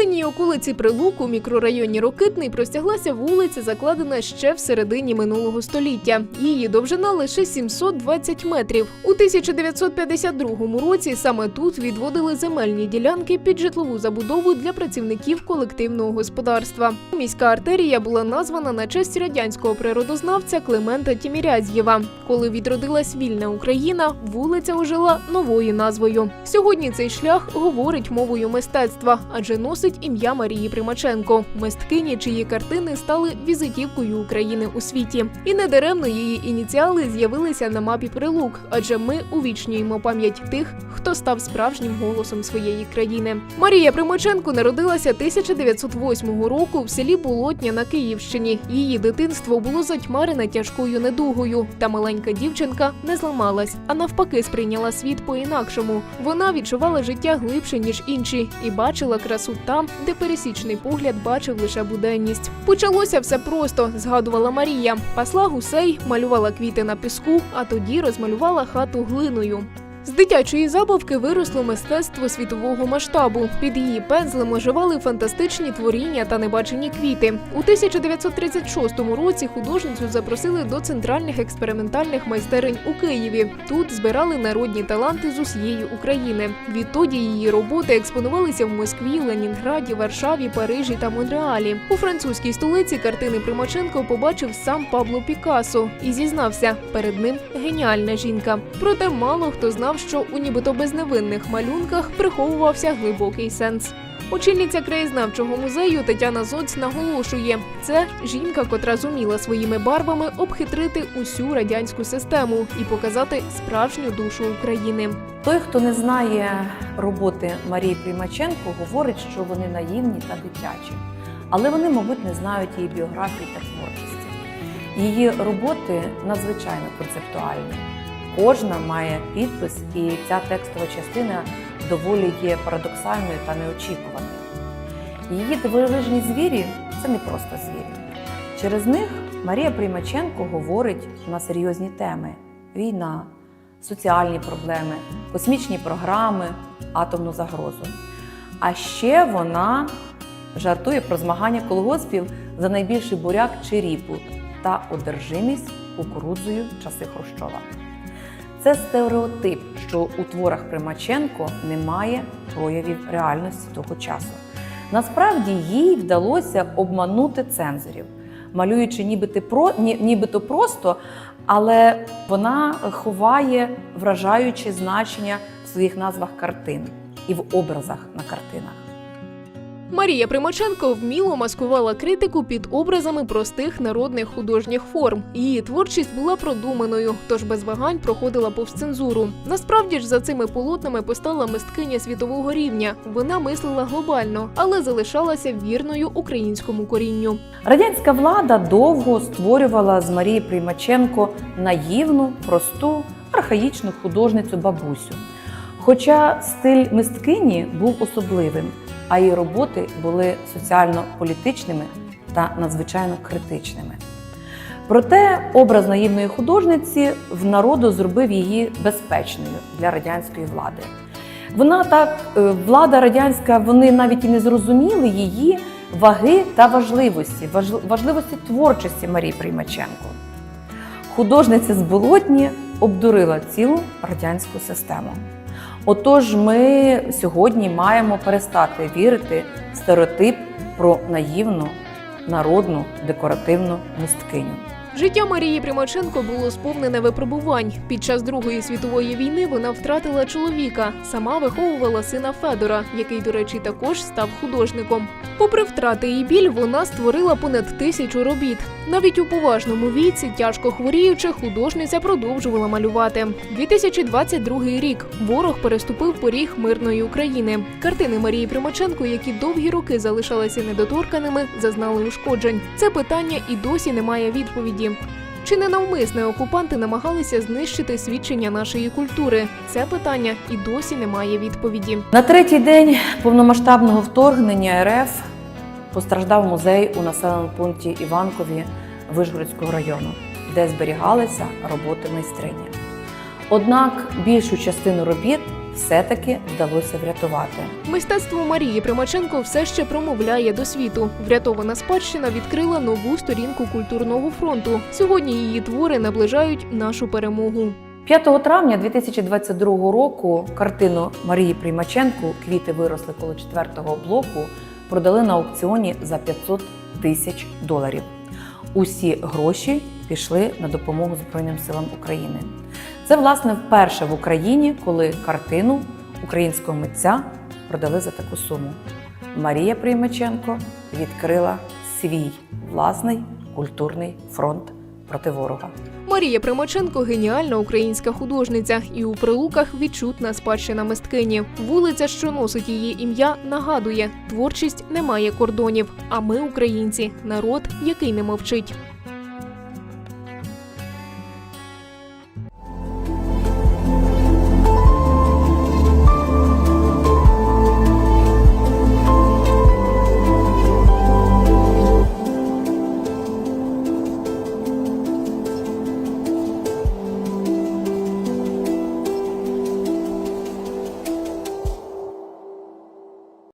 південній околиці Прилуку, мікрорайоні Рокитний, простяглася вулиця, закладена ще в середині минулого століття. Її довжина лише 720 метрів. У 1952 році саме тут відводили земельні ділянки під житлову забудову для працівників колективного господарства. Міська артерія була названа на честь радянського природознавця Климента Тімірязєва. Коли відродилась вільна Україна, вулиця ожила новою назвою. Сьогодні цей шлях говорить мовою мистецтва, адже носить ім'я Марії Примаченко, мисткині, чиї картини стали візитівкою України у світі. І недаремно її ініціали з'явилися на мапі Прилук, адже ми увічнюємо пам'ять тих, хто став справжнім голосом своєї країни. Марія Примаченко народилася 1908 року в селі Болотня на Київщині. Її дитинство було затьмарене тяжкою недугою, та маленька дівчинка не зламалась, а навпаки, сприйняла світ по-інакшому. Вона відчувала життя глибше ніж інші, і бачила красу там, де пересічний погляд бачив лише буденність. Почалося все просто, згадувала Марія. Пасла гусей, малювала квіти на піску, а тоді розмалювала хату глиною. З дитячої забавки виросло мистецтво світового масштабу. Під її пензлем оживали фантастичні творіння та небачені квіти. У 1936 році художницю запросили до центральних експериментальних майстерень у Києві. Тут збирали народні таланти з усієї України. Відтоді її роботи експонувалися в Москві, Ленінграді, Варшаві, Парижі та Монреалі. У французькій столиці картини Примаченко побачив сам Пабло Пікассо і зізнався, перед ним геніальна жінка. Проте мало хто знав, що у нібито безневинних малюнках приховувався глибокий сенс. Очільниця краєзнавчого музею Тетяна Зоць наголошує, це жінка, котра зуміла своїми барвами обхитрити усю радянську систему і показати справжню душу України. Той, хто не знає роботи Марії Примаченко, говорить, що вони наївні та дитячі, але вони, мабуть, не знають її біографії та творчості. Її роботи надзвичайно концептуальні. Кожна має підпис, і ця текстова частина доволі є парадоксальною та неочікуваною. Її дивовижні звірі це не просто звірі. Через них Марія Примаченко говорить на серйозні теми: війна, соціальні проблеми, космічні програми, атомну загрозу. А ще вона жартує про змагання колгоспів за найбільший буряк чи ріпу та одержимість кукурудзою часи Хрущова. Це стереотип, що у творах Примаченко немає проявів реальності того часу. Насправді їй вдалося обманути цензорів, малюючи нібито, про, ні, нібито просто, але вона ховає вражаючі значення в своїх назвах картин і в образах на картинах. Марія Примаченко вміло маскувала критику під образами простих народних художніх форм. Її творчість була продуманою, тож без вагань проходила повз цензуру. Насправді ж за цими полотнами постала мисткиня світового рівня. Вона мислила глобально, але залишалася вірною українському корінню. Радянська влада довго створювала з Марії Приймаченко наївну, просту, архаїчну художницю бабусю. Хоча стиль мисткині був особливим, а її роботи були соціально-політичними та надзвичайно критичними. Проте образ наївної художниці в народу зробив її безпечною для радянської влади. Вона так, е, влада радянська, вони навіть і не зрозуміли її ваги та важливості, важливості творчості Марії Приймаченко. Художниця з Болотні обдурила цілу радянську систему. Отож, ми сьогодні маємо перестати вірити в стереотип про наївну, народну, декоративну мисткиню. Життя Марії Примаченко було сповнене випробувань. Під час Другої світової війни вона втратила чоловіка. Сама виховувала сина Федора, який, до речі, також став художником. Попри втрати і біль, вона створила понад тисячу робіт. Навіть у поважному віці, тяжко хворіючи, художниця продовжувала малювати. 2022 рік ворог переступив поріг мирної України. Картини Марії Примаченко, які довгі роки залишалися недоторканими, зазнали ушкоджень. Це питання і досі не має відповіді. Чи не навмисне окупанти намагалися знищити свідчення нашої культури? Це питання і досі не має відповіді. На третій день повномасштабного вторгнення РФ постраждав музей у населеному пункті Іванкові Вишгородського району, де зберігалися роботи майстрині. Однак більшу частину робіт все-таки вдалося врятувати. Мистецтво Марії Примаченко все ще промовляє до світу. Врятована спадщина відкрила нову сторінку культурного фронту. Сьогодні її твори наближають нашу перемогу. 5 травня 2022 року картину Марії Приймаченко Квіти виросли коло четвертого блоку продали на аукціоні за 500 тисяч доларів. Усі гроші пішли на допомогу Збройним силам України. Це власне вперше в Україні, коли картину українського митця продали за таку суму. Марія Приймаченко відкрила свій власний культурний фронт проти ворога. Марія Примаченко геніальна українська художниця, і у прилуках відчутна спадщина мисткині. Вулиця, що носить її ім'я, нагадує: творчість не має кордонів. А ми, українці, народ, який не мовчить.